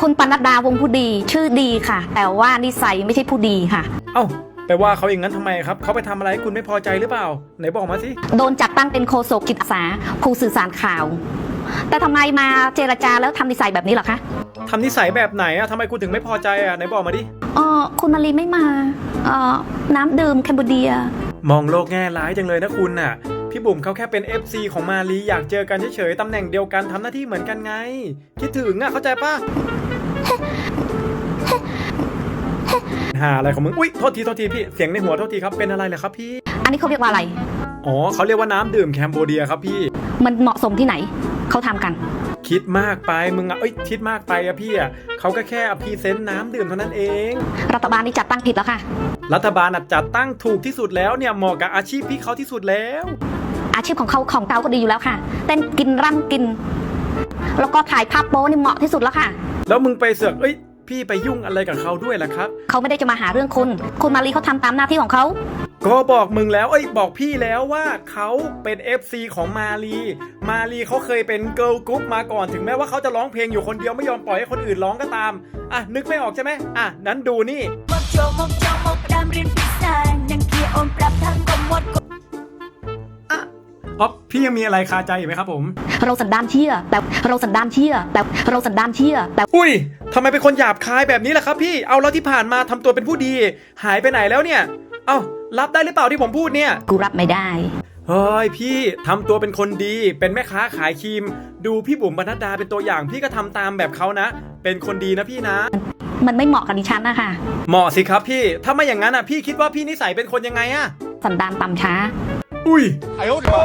คุณปนัดดาวงผู้ดี ชื่อดีค่ะ แต่ว่านิสัยไม่ใช่ผู้ดีค่ะ เอ้าไปว่าเขาอย่างนั้นทำไมครับ เขาไปทำอะไรให้คุณไม่พอใจหรือเปล่า ไหนบอกมาสิ โดนจัดตั้งเป็นโฆษกจิตอาสาผู้สื่อสารข่าว แต่ทำไมมาเจรจาแล้วทำนิสัยแบบนี้เหรอคะทำนิสัยแบบไหนอะทำไมคุณถึงไม่พอใจอะไหนบอกมาดิ เออคุณมารีไม่มาเออน้ำดื่มแคนเบเดีย มองโลกแง่ร้ายจังเลยนะคุณน่ะ พี่บุ๋มเขาแค่เป็น FC ของมาลีอยากเจอกันเฉยๆตำแหน่งเดียวกันทำหน้าที่เหมือนกันไง คิดถึงอะเข้าใจปะ หาอะไรของมึง อุ้ยโทษทีโทษทีพี่ เสียงในหัวโทษทีครับ เป็นอะไรเหรอครับพี่ อันนี้เขาเรียกว่าอะไร อ๋อเขาเรียกว่าน้ำดื่มแคมโบเดียครับพี่ มันเหมาะสมที่ไหน เขาทำกัน คิดมากไปมึงอะเอ้ยคิดมากไปอะพี่อะเขาก็แค่พรีเซนต์น้ำดื่มเท่านั้นเอง รัฐบาลนี่จัดตั้งผิดแล้วค่ะ รัฐบาลอะจัดตั้งถูกที่สุดแล้วเนี่ยเหมาะกับอาชีพพี่เขาที่สุดแล้ว อาชีพของเขาของเก่าก็ดีอยู่แล้วค่ะ เต้นกินร่ำกิน แล้วก็ถ่ายภาพโป๊นี่เหมาะที่สุดแล้วค่ะ แล้วมึงไปเสือกเอ้ย พี่ไปยุ่งอะไรกับเขาด้วยล่ะครับ เขาไม่ได้จะมาหาเรื่องคุณ คุณมารีเขาทำตามหน้าที่ของเขา ก็บอกมึงแล้วเอ้ยบอกพี่แล้วว่าเขาเป็น FC ของมาลีมาลีเขาเคยเป็นเกิร์ลกรุ๊ปมาก่อนถึงแม้ว่าเขาจะร้องเพลงอยู่คนเดียวไม่ยอมปล่อยให้คนอื่นร้องก็ตาม อะ นึกไม่ออกใช่ไหมอะ นั้นดูนี่มกโจมกจอมกดามเรียนพิซซ่านังเกียร์ อมปรับทางกมดอ๋อพี่ยังมีอะไรคาใจอยู่ไหมครับผม เราสันดานเชี่ยแต่เราสันดานเชี่ยแต่เราสันดานเชี่ยแต่อุ้ยทำไมเป็นคนหยาบคายแบบนี้ล่ะครับพี่เอาแล้วที่ผ่านมาทำตัวเป็นผู้ดี หายไปไหนแล้วเนี่ย เอ้ารับได้หรือเปล่าที่ผมพูดเนี่ย กูรับไม่ได้ เฮ้ยพี่ทำตัวเป็นคนดีเป็นแม่ค้าขายครีม ดูพี่บุ๋มบรรณดาเป็นตัวอย่างพี่ก็ทำตามแบบเขานะ เป็นคนดีนะพี่นะ มันไม่เหมาะกับดิฉันนะคะเหมาะสิครับพี่ถ้าไม่อย่างนั้นอะพี่คิดว่าพี่นิสัยเป็นคนยังไงอะ สันดานต่ำช้า 喂，哎呦我的妈！